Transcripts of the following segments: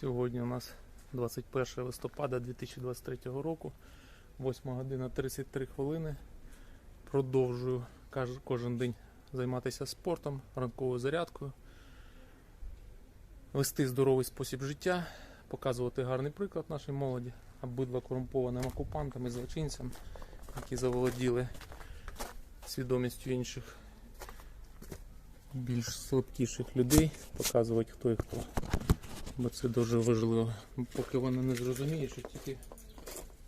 Сьогодні у нас 21 листопада 2023 року, 8 година 33 хвилини. Продовжую кожен день займатися спортом, ранковою зарядкою, вести здоровий спосіб життя, показувати гарний приклад нашій молоді, обидва корумпованим окупантам і злочинцям, які заволоділи свідомістю інших більш слабкіших людей, показувати хто і хто. Бо це дуже важливо. Поки вони не зрозуміють, що тільки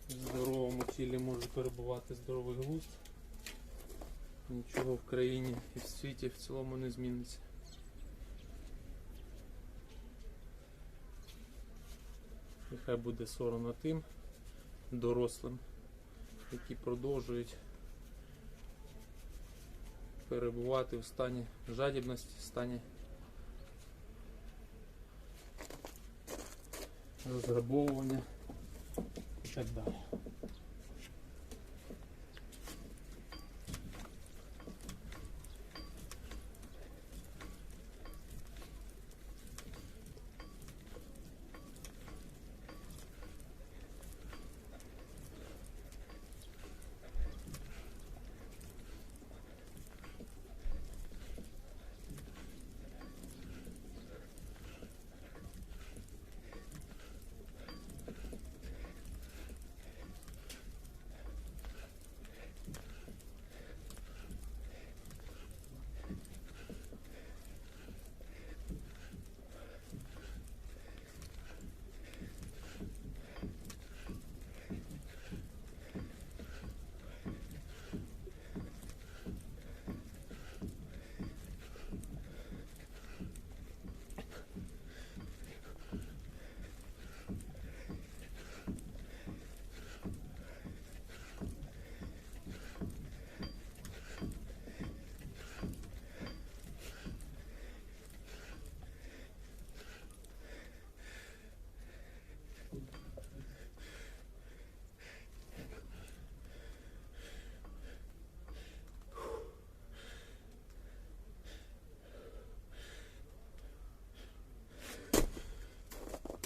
в здоровому тілі може перебувати здоровий глузд, нічого в країні і в світі в цілому не зміниться. І хай буде соромно тим дорослим, які продовжують перебувати в стані жадібності, в стані розграбовування і так далі.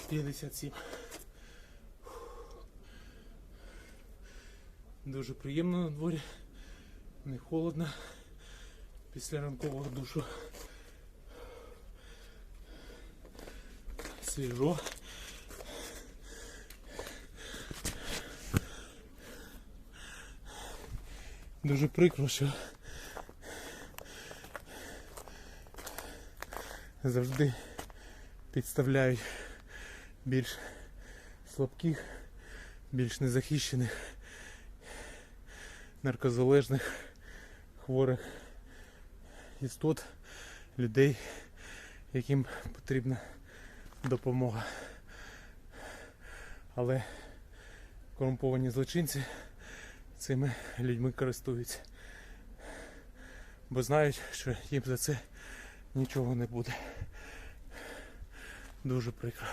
П'ятдесят сім. Дуже приємно на дворі, не холодно після ранкового душу. Свіжо. Дуже прикро, що завжди підставляють більш слабких, більш незахищених, наркозалежних, хворих істот, людей, яким потрібна допомога. Але корумповані злочинці цими людьми користуються. Бо знають, що їм за це нічого не буде. Дуже прикро.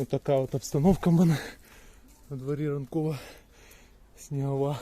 Ось така от обстановка в мене на дворі ранкова снігова.